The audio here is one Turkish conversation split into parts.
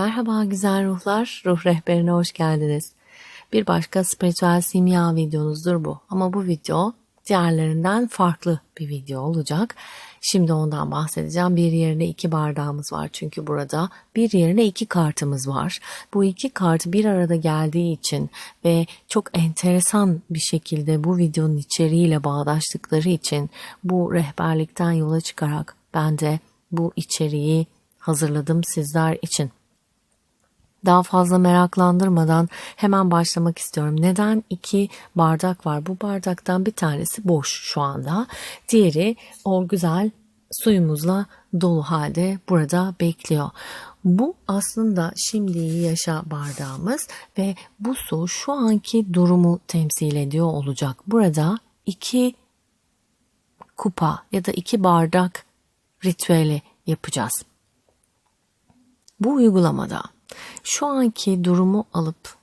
Merhaba güzel ruhlar, ruh rehberine hoş geldiniz. Bir başka spiritüel simya videonuzdur bu. Ama bu video diğerlerinden farklı bir video olacak. Şimdi ondan bahsedeceğim. Bir yerine iki bardağımız var çünkü burada bir yerine iki kartımız var. Bu iki kart bir arada geldiği için ve çok enteresan bir şekilde bu videonun içeriğiyle bağdaştıkları için bu rehberlikten yola çıkarak ben de bu içeriği hazırladım sizler için. Daha fazla meraklandırmadan hemen başlamak istiyorum. Neden iki bardak var? Bu bardaktan bir tanesi boş şu anda. Diğeri o güzel suyumuzla dolu halde burada bekliyor. Bu aslında şimdi yaşa bardağımız ve bu su şu anki durumu temsil ediyor olacak. Burada iki kupa ya da iki bardak ritüeli yapacağız. Bu uygulamada şu anki durumu alıp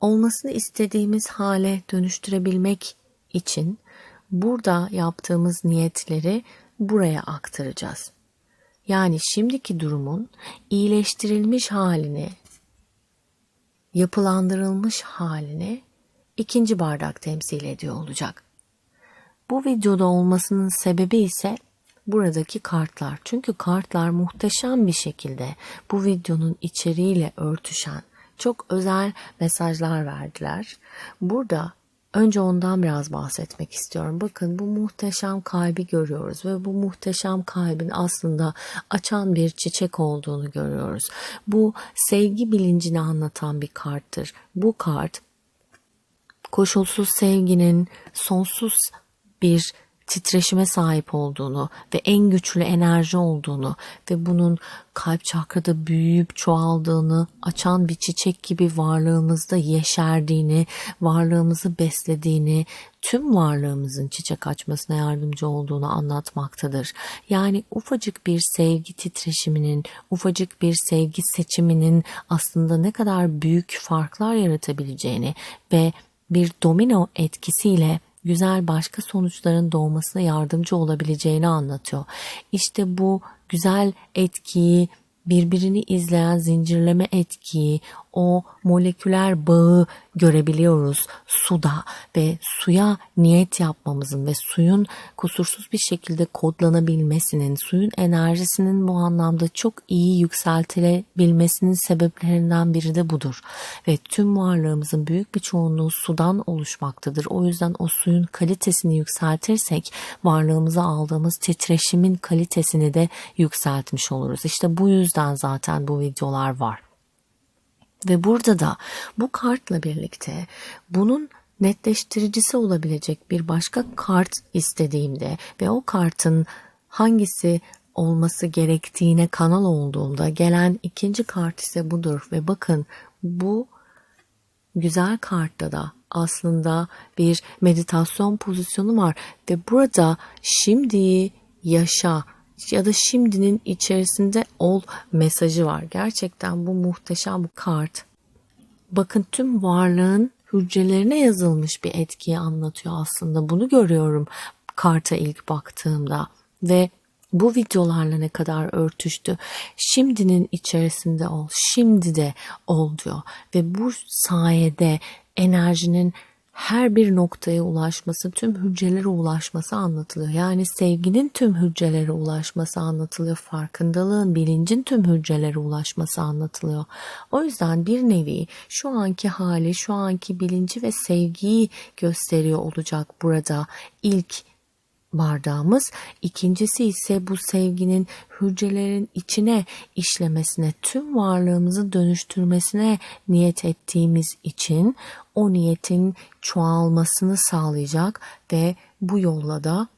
olmasını istediğimiz hale dönüştürebilmek için burada yaptığımız niyetleri buraya aktaracağız. Yani şimdiki durumun iyileştirilmiş halini, yapılandırılmış halini ikinci bardak temsil ediyor olacak. Bu videoda olmasının sebebi ise buradaki kartlar. Çünkü kartlar muhteşem bir şekilde bu videonun içeriğiyle örtüşen çok özel mesajlar verdiler. Burada önce ondan biraz bahsetmek istiyorum. Bakın bu muhteşem kalbi görüyoruz ve bu muhteşem kalbin aslında açan bir çiçek olduğunu görüyoruz. Bu sevgi bilincini anlatan bir karttır. Bu kart koşulsuz sevginin sonsuz bir titreşime sahip olduğunu ve en güçlü enerji olduğunu ve bunun kalp çakrada büyüyüp çoğaldığını, açan bir çiçek gibi varlığımızda yeşerdiğini, varlığımızı beslediğini, tüm varlığımızın çiçek açmasına yardımcı olduğunu anlatmaktadır. Yani ufacık bir sevgi titreşiminin, ufacık bir sevgi seçiminin aslında ne kadar büyük farklar yaratabileceğini ve bir domino etkisiyle güzel başka sonuçların doğmasına yardımcı olabileceğini anlatıyor. İşte bu güzel etkiyi birbirini izleyen zincirleme etkiyi, o moleküler bağı görebiliyoruz suda ve suya niyet yapmamızın ve suyun kusursuz bir şekilde kodlanabilmesinin, suyun enerjisinin bu anlamda çok iyi yükseltilebilmesinin sebeplerinden biri de budur. Ve tüm varlığımızın büyük bir çoğunluğu sudan oluşmaktadır. O yüzden o suyun kalitesini yükseltirsek varlığımıza aldığımız titreşimin kalitesini de yükseltmiş oluruz. İşte bu yüzden zaten bu videolar var. Ve burada da bu kartla birlikte bunun netleştiricisi olabilecek bir başka kart istediğimde ve o kartın hangisi olması gerektiğine kanal olduğumda gelen ikinci kart ise budur. Ve bakın bu güzel kartta da aslında bir meditasyon pozisyonu var. Ve burada şimdi yaşa ya da şimdinin içerisinde ol mesajı var. Gerçekten bu muhteşem bu kart. Bakın tüm varlığın hücrelerine yazılmış bir etkiyi anlatıyor aslında. Bunu görüyorum karta ilk baktığımda ve bu videolarla ne kadar örtüştü. Şimdinin içerisinde ol, şimdi de ol diyor. Ve bu sayede enerjinin her bir noktaya ulaşması, tüm hücrelere ulaşması anlatılıyor. Yani sevginin tüm hücrelere ulaşması anlatılıyor. Farkındalığın, bilincin tüm hücrelere ulaşması anlatılıyor. O yüzden bir nevi şu anki hali, şu anki bilinci ve sevgiyi gösteriyor olacak burada ilk bardağımız. İkincisi ise bu sevginin hücrelerin içine işlemesine, tüm varlığımızı dönüştürmesine niyet ettiğimiz için o niyetin çoğalmasını sağlayacak ve bu yolla da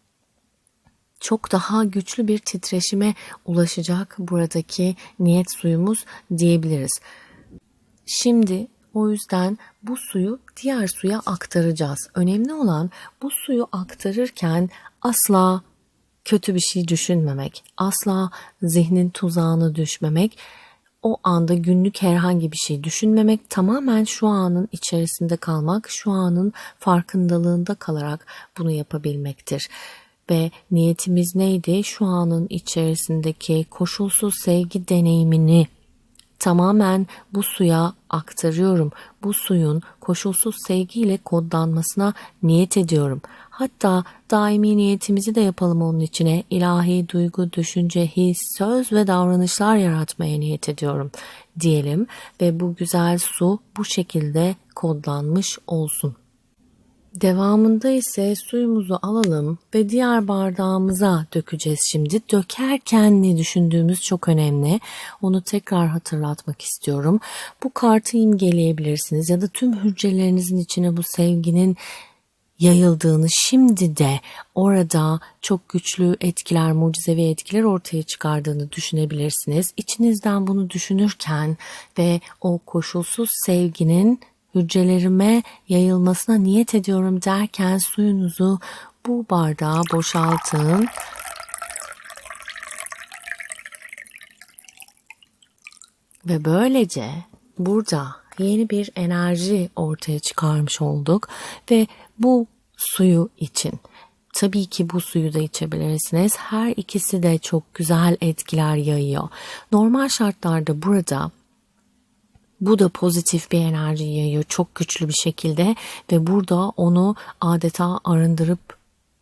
çok daha güçlü bir titreşime ulaşacak buradaki niyet suyumuz diyebiliriz. Şimdi o yüzden bu suyu diğer suya aktaracağız. Önemli olan bu suyu aktarırken asla kötü bir şey düşünmemek, asla zihnin tuzağına düşmemek, o anda günlük herhangi bir şey düşünmemek, tamamen şu anın içerisinde kalmak, şu anın farkındalığında kalarak bunu yapabilmektir. Ve niyetimiz neydi? Şu anın içerisindeki koşulsuz sevgi deneyimini tamamen bu suya aktarıyorum. Bu suyun koşulsuz sevgiyle kodlanmasına niyet ediyorum. Hatta daimi niyetimizi de yapalım onun içine. İlahi duygu, düşünce, his, söz ve davranışlar yaratmaya niyet ediyorum diyelim ve bu güzel su bu şekilde kodlanmış olsun. Devamında ise suyumuzu alalım ve diğer bardağımıza dökeceğiz şimdi. Dökerken ne düşündüğümüz çok önemli. Onu tekrar hatırlatmak istiyorum. Bu kartı imgeleyebilirsiniz ya da tüm hücrelerinizin içine bu sevginin yayıldığını şimdi de orada çok güçlü etkiler, mucizevi etkiler ortaya çıkardığını düşünebilirsiniz. İçinizden bunu düşünürken ve o koşulsuz sevginin hücrelerime yayılmasına niyet ediyorum derken suyunuzu bu bardağa boşaltın. Ve böylece burada yeni bir enerji ortaya çıkarmış olduk ve bu suyu için Tabii ki bu suyu da içebilirsiniz. Her ikisi de çok güzel etkiler yayıyor. Normal şartlarda burada bu da pozitif bir enerji yayıyor çok güçlü bir şekilde ve burada onu adeta arındırıp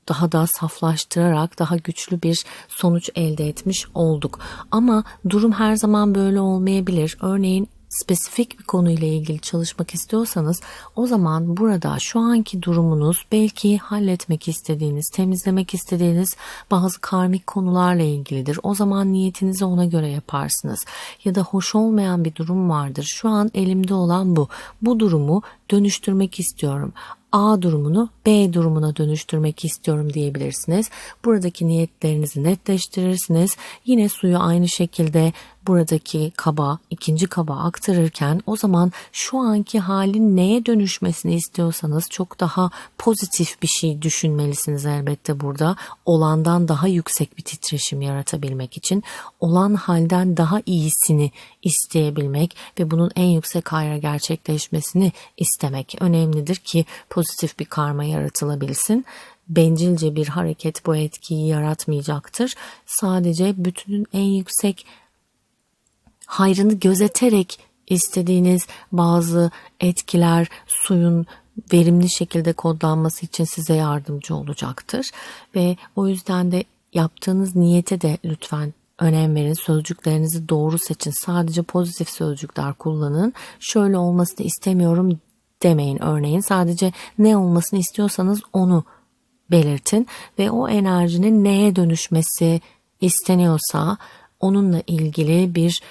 daha da saflaştırarak daha güçlü bir sonuç elde etmiş olduk. Ama durum her zaman böyle olmayabilir. Örneğin spesifik bir konuyla ilgili çalışmak istiyorsanız o zaman burada şu anki durumunuz belki halletmek istediğiniz, temizlemek istediğiniz bazı karmik konularla ilgilidir. O zaman niyetinizi ona göre yaparsınız. Ya da hoş olmayan bir durum vardır. Şu an elimde olan bu. Bu durumu dönüştürmek istiyorum. A durumunu B durumuna dönüştürmek istiyorum diyebilirsiniz. Buradaki niyetlerinizi netleştirirsiniz. Yine suyu aynı şekilde buradaki kaba, ikinci kaba aktarırken o zaman şu anki halin neye dönüşmesini istiyorsanız çok daha pozitif bir şey düşünmelisiniz elbette burada. Olandan daha yüksek bir titreşim yaratabilmek için olan halden daha iyisini isteyebilmek ve bunun en yüksek hayra gerçekleşmesini istemek önemlidir ki pozitif bir karma yaratılabilsin bencilce bir hareket bu etkiyi yaratmayacaktır. Sadece bütünün en yüksek hayrını gözeterek istediğiniz bazı etkiler suyun verimli şekilde kodlanması için size yardımcı olacaktır. Ve o yüzden de yaptığınız niyete de lütfen önem verin. Sözcüklerinizi doğru seçin. Sadece pozitif sözcükler kullanın. Şöyle olmasını istemiyorum demeyin örneğin. Sadece ne olmasını istiyorsanız onu belirtin ve o enerjinin neye dönüşmesi isteniyorsa onunla ilgili bir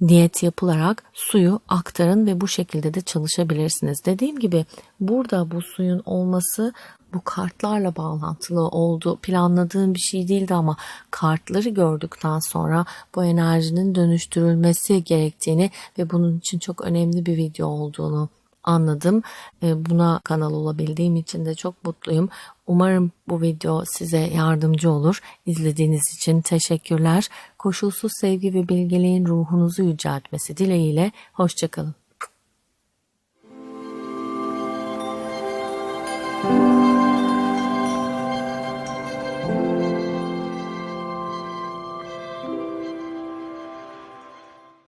niyet yapılarak suyu aktarın ve bu şekilde de çalışabilirsiniz. Dediğim gibi burada bu suyun olması bu kartlarla bağlantılı oldu. Planladığım bir şey değildi ama kartları gördükten sonra bu enerjinin dönüştürülmesi gerektiğini ve bunun için çok önemli bir video olduğunu anladım. E, buna kanal olabildiğim için de çok mutluyum. Umarım bu video size yardımcı olur. İzlediğiniz için teşekkürler. Koşulsuz sevgi ve bilgeliğin ruhunuzu yüceltmesi dileğiyle. Hoşçakalın.